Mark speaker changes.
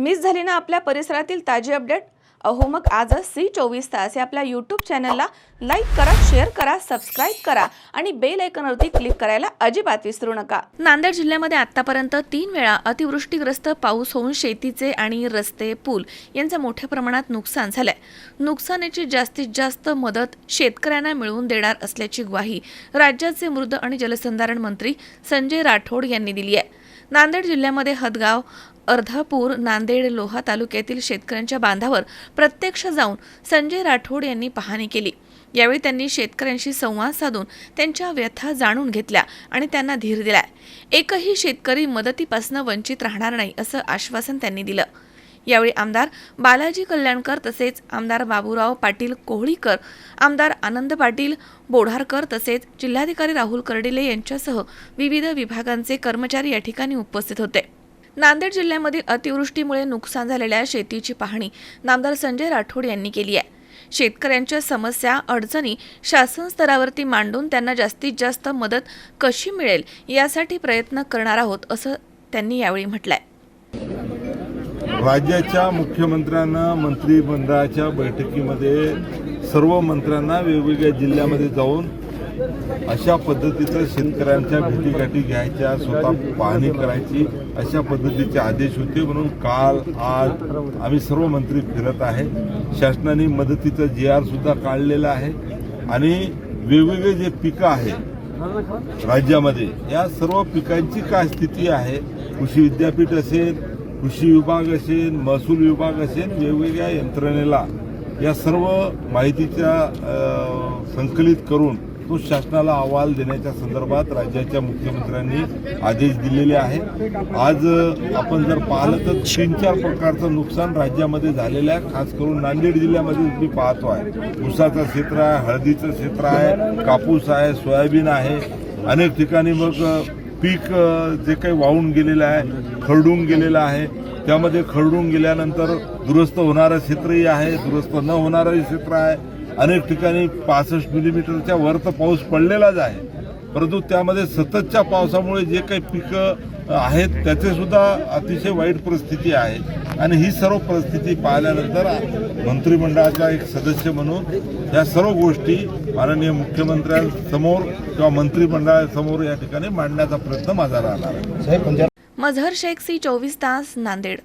Speaker 1: Miss झाली ना आपल्या परिसरातील ताजी अपडेट? अहो मग आजच सी चोवीस तास या आपल्या यूट्यूब चॅनलला लाईक करा शेअर करा सबस्क्राईब करा आणि बेल आयकॉनवरती क्लिक करायला अजिबात विसरू नका. नांदेड जिल्ह्यामध्ये आतापर्यंत तीन वेळा अतिवृष्टीग्रस्त पाऊस होऊन शेतीचे आणि रस्ते पूल यांचं मोठ्या प्रमाणात नुकसान झालंय. नुकसानीची जास्तीत जास्त मदत शेतकऱ्यांना मिळवून देणार असल्याची ग्वाही राज्याचे मृद आणि जलसंधारण मंत्री संजय राठोड यांनी दिली आहे. नांदेड जिल्ह्यामध्ये हदगाव अर्धापूर नांदेड लोहा तालुक्यातील शेतकऱ्यांच्या बांधावर प्रत्यक्ष जाऊन संजय राठोड यांनी पाहणी केली. यावेळी त्यांनी शेतकऱ्यांशी संवाद साधून त्यांच्या व्यथा जाणून घेतल्या आणि त्यांना धीर दिलाय. एकही शेतकरी मदतीपासून वंचित राहणार नाही असं आश्वासन त्यांनी दिलं. यावेळी आमदार बालाजी कल्याणकर तसेच आमदार बाबूराव पाटील कोहळीकर आमदार आनंद पाटील बोढारकर तसेच जिल्हाधिकारी राहुल कर्डिले यांच्यासह विविध विभागांचे कर्मचारी या ठिकाणी उपस्थित होते. नांदेड जिल्ह्यामधील अतिवृष्टीमुळे नुकसान झालेल्या शेतीची पाहणी नामदार संजय राठोड यांनी केली आहे. शेतकऱ्यांच्या समस्या अडचणी शासन स्तरावरती मांडून त्यांना जास्तीत जास्त मदत कशी मिळेल यासाठी प्रयत्न करणार आहोत असं त्यांनी यावेळी म्हटलंय.
Speaker 2: राज्याच्या मुख्यमंत्र्यांना मंत्रिमंडळाच्या बैठकीमध्ये सर्व मंत्र्यांना वेगवेगळ्या जिल्ह्यामध्ये जाऊन अशा पद्धतीचं शेतकऱ्यांच्या भेटीगाठी घ्यायच्या स्वतः पाहणी करायची अशा पद्धतीचे आदेश होते म्हणून काल आज आम्ही सर्व मंत्री फिरत आहे. शासनाने मदतीचं जे आर सुद्धा काढलेलं आहे. आणि वेगवेगळे जे पिकं आहेत राज्यामध्ये या सर्व पिकांची काय स्थिती आहे? कृषी विद्यापीठ असेल कृषी विभाग असेल महसूल विभाग असेल वेगवेगळ्या यंत्रणेला या सर्व माहितीच्या संकलित करून तो शासनाला अहवाल देण्याच्या संदर्भात राज्याच्या मुख्यमंत्र्यांनी आदेश दिलेले आहे. आज आपण जर पाहिलं तर तीन चार प्रकारचं नुकसान राज्यामध्ये झालेलं आहे. खास करून नांदेड जिल्ह्यामध्ये मी पाहतो आहे. ऊसाचं क्षेत्र आहे हळदीचं क्षेत्र आहे कापूस आहे सोयाबीन आहे. अनेक ठिकाणी मग पीक जे काही वाहून गेलेलं आहे खरडून गेलेलं आहे. त्यामध्ये खरडून गेल्यानंतर दुरुस्त होणारं क्षेत्रही आहे दुरुस्त न होणारंही क्षेत्र आहे. अनेक ठिकाणी पासष्ट मिलीमीटरच्या वर तर पाऊस पडलेलाच आहे. परंतु त्यामध्ये सततच्या पावसामुळे जे काही पिकं आहेत त्याचे सुद्धा अतिशय वाईट परिस्थिती आहे. आणि ही सर्व परिस्थिती पाहिल्यानंतर मंत्रिमंडळाचा एक सदस्य म्हणून या सर्व गोष्टी माननीय मुख्यमंत्र्यांसमोर किंवा मंत्रिमंडळासमोर या ठिकाणी मांडण्याचा प्रयत्न माझा राहणार आहे.
Speaker 1: म्हणजे- मझहर शेख सी चोवीस तास नांदेड.